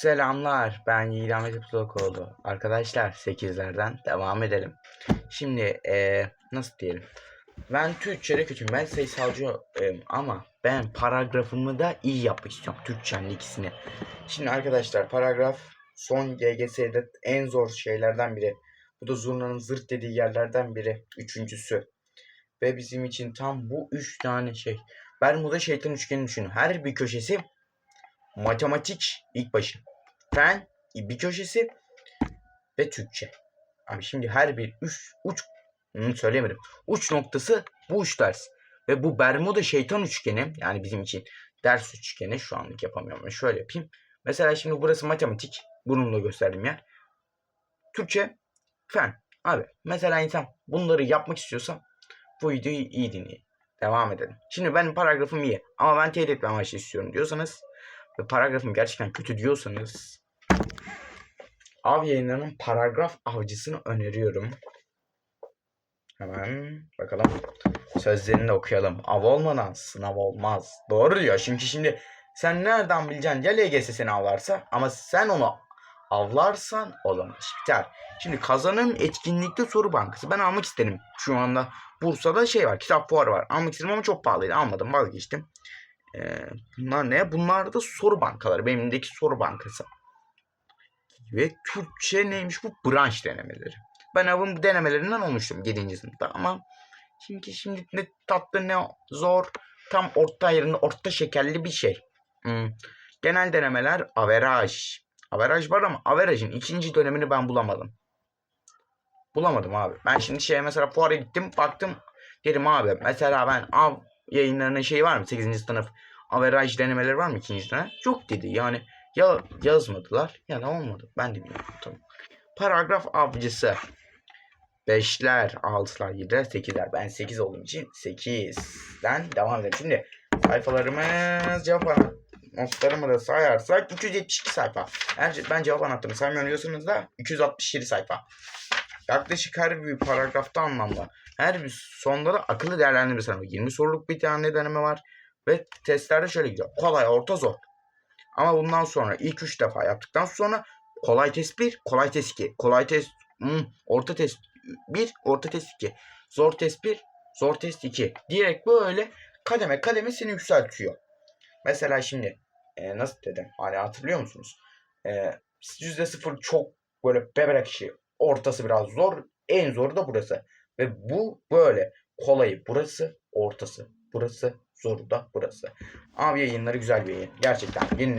Selamlar, ben Yiğit Ahmet Pulokoğlu. Arkadaşlar 8'lerden devam edelim. Şimdi eee, nasıl diyelim? Ben Türkçe'de kötüyüm, ben sayısalcıyım ama ben paragrafımı da iyi yapmak istiyorum. Türkçenin ikisini. Şimdi arkadaşlar paragraf son GGS'de en zor şeylerden biri. Bu da zurnanın zırt dediği yerlerden biri. Üçüncüsü. Ve bizim için tam bu üç tane şey. Bermuda şeytan üçgeni düşünün. Her bir köşesi matematik ilk başı. Fen bir köşesi ve Türkçe. Abi şimdi her bir üç uç hmm, söyleyemedim. Uç noktası bu üç ders. Ve bu Bermuda şeytan üçgeni yani bizim için ders üçgeni şu anlık yapamıyorum. Şöyle yapayım. Mesela şimdi burası matematik. Bununla gösterdiğim yer. Türkçe, fen. Abi mesela insan bunları yapmak istiyorsa bu videoyu iyi dinleyin. Devam edelim. Şimdi benim paragrafım iyi ama ben teyit etme amaçlı istiyorum diyorsanız ve paragrafım gerçekten kötü diyorsanız Av yayınlarının paragraf avcısını öneriyorum. Hemen bakalım. Sözlerini de okuyalım. Av olmadan sınav olmaz. Doğru diyor. Çünkü şimdi sen nereden bileceksin ya LGS seni avlarsa ama sen onu avlarsan olamaz. Biter. Şimdi kazanım etkinlikte soru bankası. Ben almak isterim. Şu anda Bursa'da şey var. Kitap fuarı var. Almak istedim ama çok pahalıydı. Almadım vazgeçtim. Ee, bunlar ne? Bunlar da soru bankaları. Benim elimdeki soru bankası. Ve Türkçe neymiş bu? Branş denemeleri. Ben avın bu denemelerinden olmuştum 7. sınıfta ama şimdi şimdi ne tatlı ne zor tam orta yerinde orta şekerli bir şey. Hmm. Genel denemeler averaj. Averaj var ama averajın ikinci dönemini ben bulamadım. Bulamadım abi. Ben şimdi şeye mesela fuara gittim baktım dedim abi mesela ben av yayınlarının şeyi var mı 8. sınıf averaj denemeleri var mı ikinci dönem? Yok dedi yani ya yazmadılar ya da olmadı. Ben de bilmiyorum. Tamam. Paragraf avcısı. 5'ler, 6'lar, 7'ler, 8'ler. Ben 8 olduğum için 8'den devam edelim. Şimdi sayfalarımız cevap notlarımı da sayarsak 272 sayfa. Eğer ben cevap anahtarını saymıyorum diyorsanız da 267 sayfa. Yaklaşık her bir paragrafta anlamda. Her bir sonda da akıllı değerlendirme sınavı. 20 soruluk bir tane deneme var. Ve testlerde şöyle gidiyor. Kolay, orta, zor. Ama bundan sonra ilk 3 defa yaptıktan sonra kolay test 1, kolay test 2, kolay test hmm, orta test 1, orta test 2, zor test 1, zor test 2. Direkt böyle kademe kademe seni yükseltiyor. Mesela şimdi e, nasıl dedim? Hani hatırlıyor musunuz? E, %0 çok böyle bebek işi. Ortası biraz zor. En zoru da burası. Ve bu böyle. Kolayı burası, ortası burası, zoru da burası. Abi yayınları güzel bir yayın. Gerçekten yeni